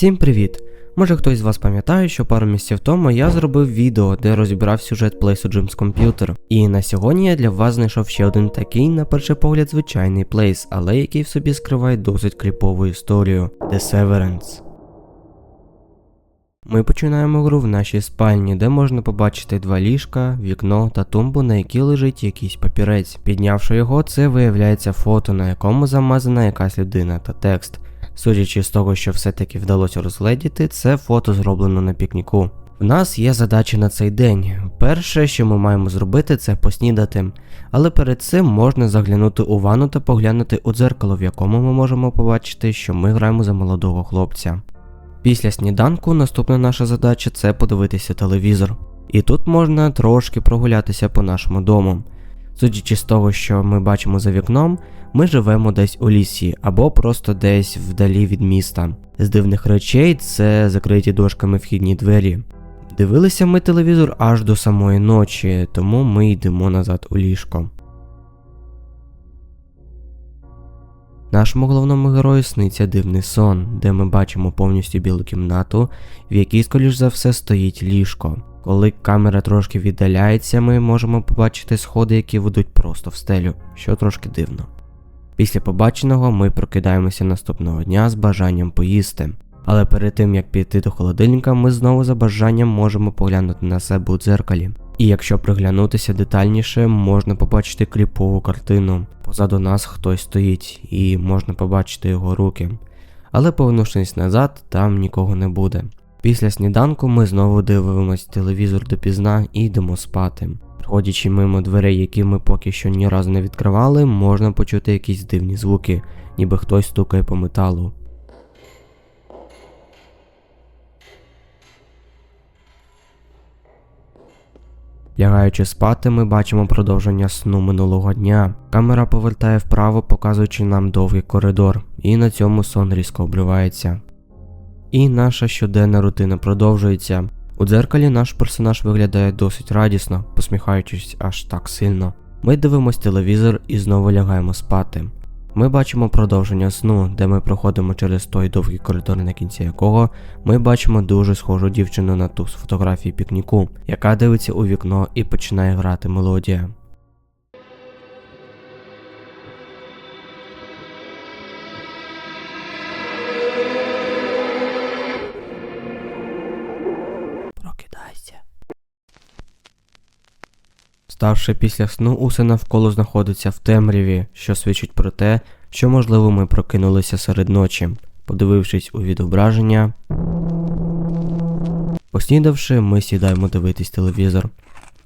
Всім привіт! Може хтось з вас пам'ятає, що пару місяців тому я зробив відео, де розібрав сюжет Place Dreams Computer. І на сьогодні я для вас знайшов ще один такий, на перший погляд, звичайний плейс, але який в собі скриває досить кріпову історію The Severance. Ми починаємо гру в нашій спальні, де можна побачити два ліжка, вікно та тумбу, на якій лежить якийсь папірець. Піднявши його, це виявляється фото, на якому замазана якась людина та текст. Судячи з того, що все-таки вдалося розгледіти, це фото зроблено на пікніку. В нас є задачі на цей день. Перше, що ми маємо зробити, це поснідати. Але перед цим можна заглянути у ванну та поглянути у дзеркало, в якому ми можемо побачити, що ми граємо за молодого хлопця. Після сніданку наступна наша задача це подивитися телевізор. І тут можна трошки прогулятися по нашому дому. Судячи з того, що ми бачимо за вікном, ми живемо десь у лісі або просто десь вдалі від міста. З дивних речей це закриті дошками вхідні двері. Дивилися ми телевізор аж до самої ночі, тому ми йдемо назад у ліжко. Нашому головному герою сниться дивний сон, де ми бачимо повністю білу кімнату, в якій, скоріш за все, стоїть ліжко. Коли камера трошки віддаляється, ми можемо побачити сходи, які ведуть просто в стелю, що трошки дивно. Після побаченого ми прокидаємося наступного дня з бажанням поїсти. Але перед тим як піти до холодильника, ми знову за бажанням можемо поглянути на себе у дзеркалі. І якщо приглянутися детальніше, можна побачити кліпову картину. Позаду нас хтось стоїть, і можна побачити його руки. Але повернувшись назад, там нікого не буде. Після сніданку ми знову дивимось телевізор допізна і йдемо спати. Проходячи мимо дверей, які ми поки що ні разу не відкривали, можна почути якісь дивні звуки, ніби хтось стукає по металу. Лягаючи спати, ми бачимо продовження сну минулого дня. Камера повертає вправо, показуючи нам довгий коридор, і на цьому сон різко обривається. І наша щоденна рутина продовжується. У дзеркалі наш персонаж виглядає досить радісно, посміхаючись аж так сильно. Ми дивимось телевізор і знову лягаємо спати. Ми бачимо продовження сну, де ми проходимо через той довгий коридор, на кінці якого ми бачимо дуже схожу дівчину на ту з фотографії пікніку, яка дивиться у вікно і починає грати мелодія. Ставши після сну, усе навколо знаходиться в темряві, що свідчить про те, що можливо ми прокинулися серед ночі. Подивившись у відображення. Поснідавши, ми сідаємо дивитись телевізор.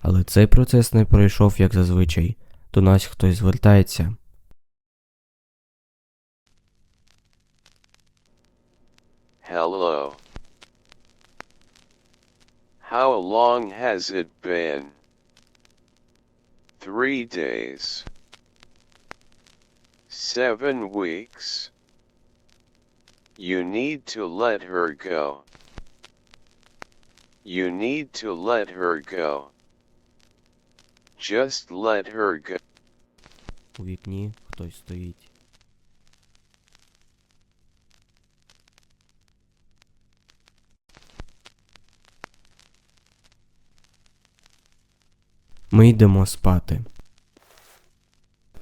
Але цей процес не пройшов як зазвичай. До нас хтось звертається. Hello. How long has it been? Three days. Seven weeks. You need to let her go. You need to let her go. Just let her go. У вікні хтось стоїть. Ми йдемо спати.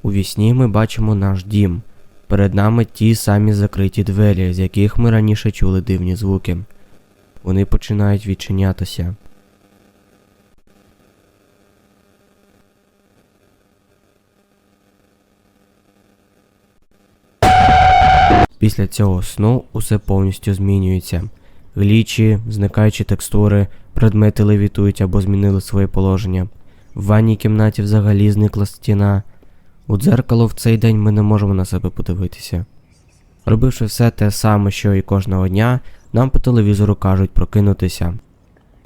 У вісні ми бачимо наш дім. Перед нами ті самі закриті двері, з яких ми раніше чули дивні звуки. Вони починають відчинятися. Після цього сну усе повністю змінюється. Глічі, зникаючі текстури, предмети левітують або змінили своє положення. В ванній кімнаті взагалі зникла стіна. У дзеркало в цей день ми не можемо на себе подивитися. Робивши все те саме, що і кожного дня, нам по телевізору кажуть прокинутися.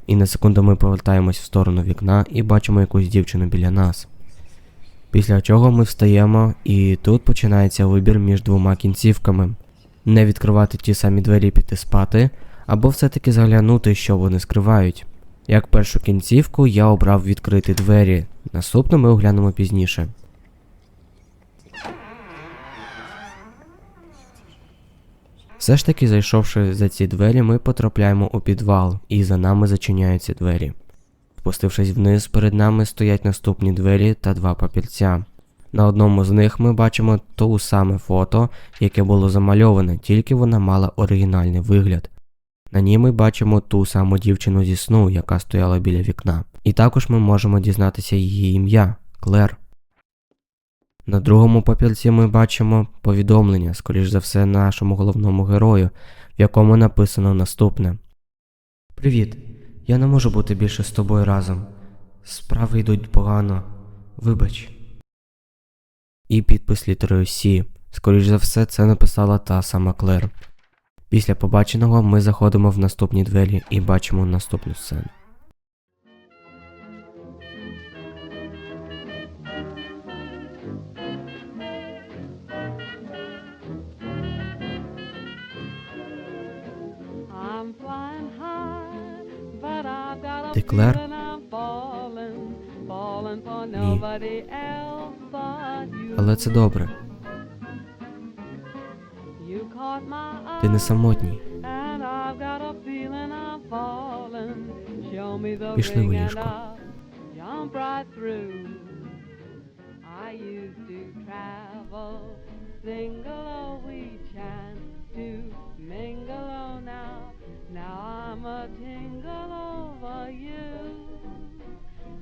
І на секунду ми повертаємось в сторону вікна і бачимо якусь дівчину біля нас. Після чого ми встаємо, і тут починається вибір між двома кінцівками: не відкривати ті самі двері і піти спати, або все-таки заглянути, що вони скривають. Як першу кінцівку я обрав відкрити двері. Наступну ми оглянемо пізніше. Все ж таки, зайшовши за ці двері, ми потрапляємо у підвал, і за нами зачиняються двері. Спустившись вниз, перед нами стоять наступні двері та два папірця. На одному з них ми бачимо ту саме фото, яке було замальоване, тільки вона мала оригінальний вигляд. На ній ми бачимо ту саму дівчину зі сну, яка стояла біля вікна. І також ми можемо дізнатися її ім'я Клер. На другому папірці ми бачимо повідомлення, скоріш за все, нашому головному герою, в якому написано наступне: Привіт, я не можу бути більше з тобою разом. Справи йдуть погано. Вибач. І підпис літерою Сі. Скоріш за все, це написала та сама Клер. Після побаченого ми заходимо в наступні двері і бачимо наступну сцену. I'm flying high, but I've ти не самотній. Пішли у ліжко. Now I'm a tingle over you.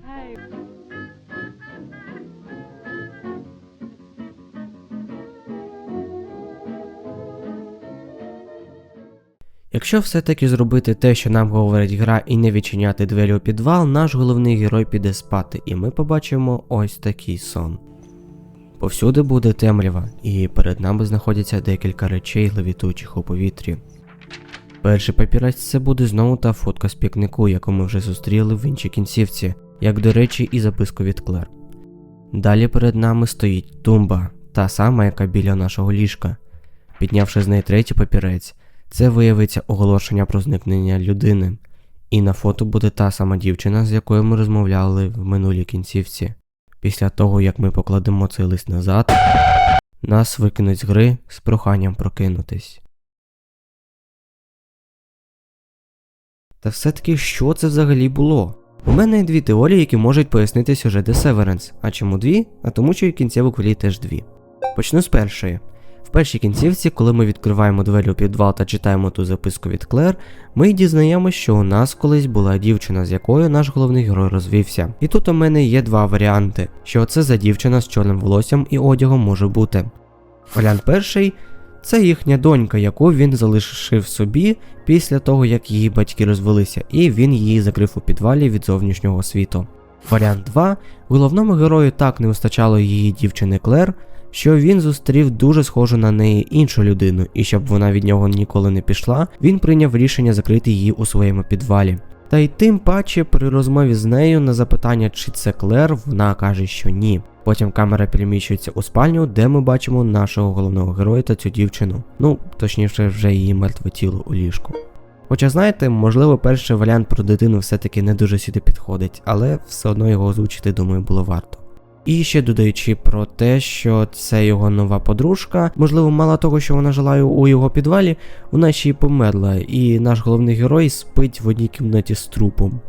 Hey. Якщо все-таки зробити те, що нам говорить гра, і не відчиняти двері у підвал, наш головний герой піде спати, і ми побачимо ось такий сон. Повсюди буде темрява, і перед нами знаходяться декілька речей, левітучих у повітрі. Перший папірець це буде знову та фотка з пікнику, яку ми вже зустріли в іншій кінцівці, як до речі, і записку від Клер. Далі перед нами стоїть тумба, та сама, яка біля нашого ліжка. Піднявши з неї третій папірець, це виявиться оголошення про зникнення людини. І на фото буде та сама дівчина, з якою ми розмовляли в минулій кінцівці. Після того, як ми покладемо цей лист назад, нас викинуть з гри з проханням прокинутись. Та все-таки що це взагалі було? У мене є дві теорії, які можуть пояснити сюжет The Severance. А чому дві? А тому що і кінцевок в теж дві. Почну з першої. В першій кінцівці, коли ми відкриваємо двері у підвал та читаємо ту записку від Клер, ми дізнаємося, що у нас колись була дівчина, з якою наш головний герой розвівся. І тут у мене є два варіанти: що це за дівчина з чорним волоссям і одягом може бути. Варіант перший це їхня донька, яку він залишив собі після того, як її батьки розвелися, і він її закрив у підвалі від зовнішнього світу. Варіант 2. Головному герою так не вистачало її дівчини Клер, що він зустрів дуже схожу на неї іншу людину, і щоб вона від нього ніколи не пішла, він прийняв рішення закрити її у своєму підвалі. Та й тим паче при розмові з нею на запитання, чи це Клер, вона каже, що ні. Потім камера переміщується у спальню, де ми бачимо нашого головного героя та цю дівчину. Ну, точніше, вже її мертве тіло у ліжку. Хоча, знаєте, можливо, перший варіант про дитину все-таки не дуже сюди підходить, але все одно його озвучити, думаю, було варто. І ще додаючи про те, що це його нова подружка, можливо, мало того, що вона жила у його підвалі, вона ще й померла, і наш головний герой спить в одній кімнаті з трупом.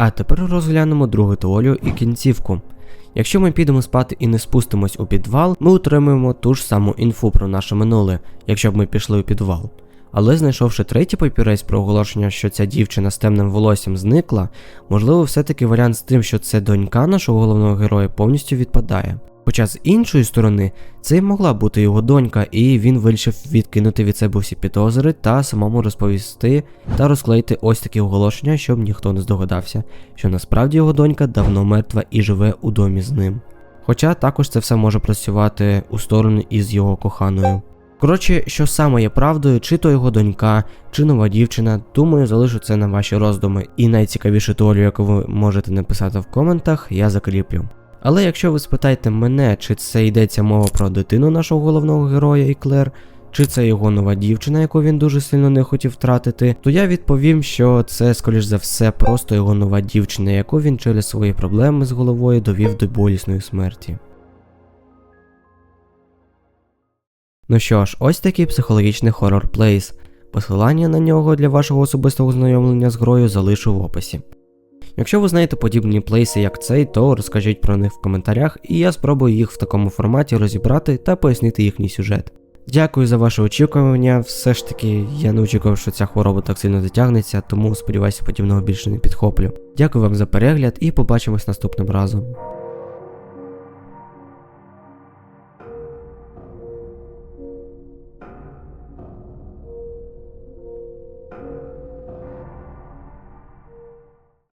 А тепер розглянемо другу теорію і кінцівку. Якщо ми підемо спати і не спустимось у підвал, ми отримуємо ту ж саму інфу про наше минуле, якщо б ми пішли у підвал. Але знайшовши третій папірець про оголошення, що ця дівчина з темним волоссям зникла, можливо, все-таки варіант з тим, що це донька нашого головного героя, повністю відпадає. Хоча з іншої сторони, це й могла бути його донька, і він вирішив відкинути від себе всі підозри та самому розповісти та розклеїти ось такі оголошення, щоб ніхто не здогадався, що насправді його донька давно мертва і живе у домі з ним. Хоча також це все може працювати у сторону із його коханою. Коротше, що саме є правдою, чи то його донька, чи нова дівчина, думаю, залишу це на ваші роздуми. І найцікавішу теорію, яку ви можете написати в коментах, я закріплю. Але якщо ви спитаєте мене, чи це йдеться мова про дитину нашого головного героя і Клер, чи це його нова дівчина, яку він дуже сильно не хотів втратити, то я відповім, що це, скоріш за все, просто його нова дівчина, яку він через свої проблеми з головою довів до болісної смерті. Ну що ж, ось такий психологічний хоррор плейс. Посилання на нього для вашого особистого знайомлення з грою залишу в описі. Якщо ви знаєте подібні плейси, як цей, то розкажіть про них в коментарях, і я спробую їх в такому форматі розібрати та пояснити їхній сюжет. Дякую за ваше очікування. Все ж таки, я не очікував, що ця хвороба так сильно затягнеться, тому сподіваюся, подібного більше не підхоплю. Дякую вам за перегляд і побачимось наступним разом.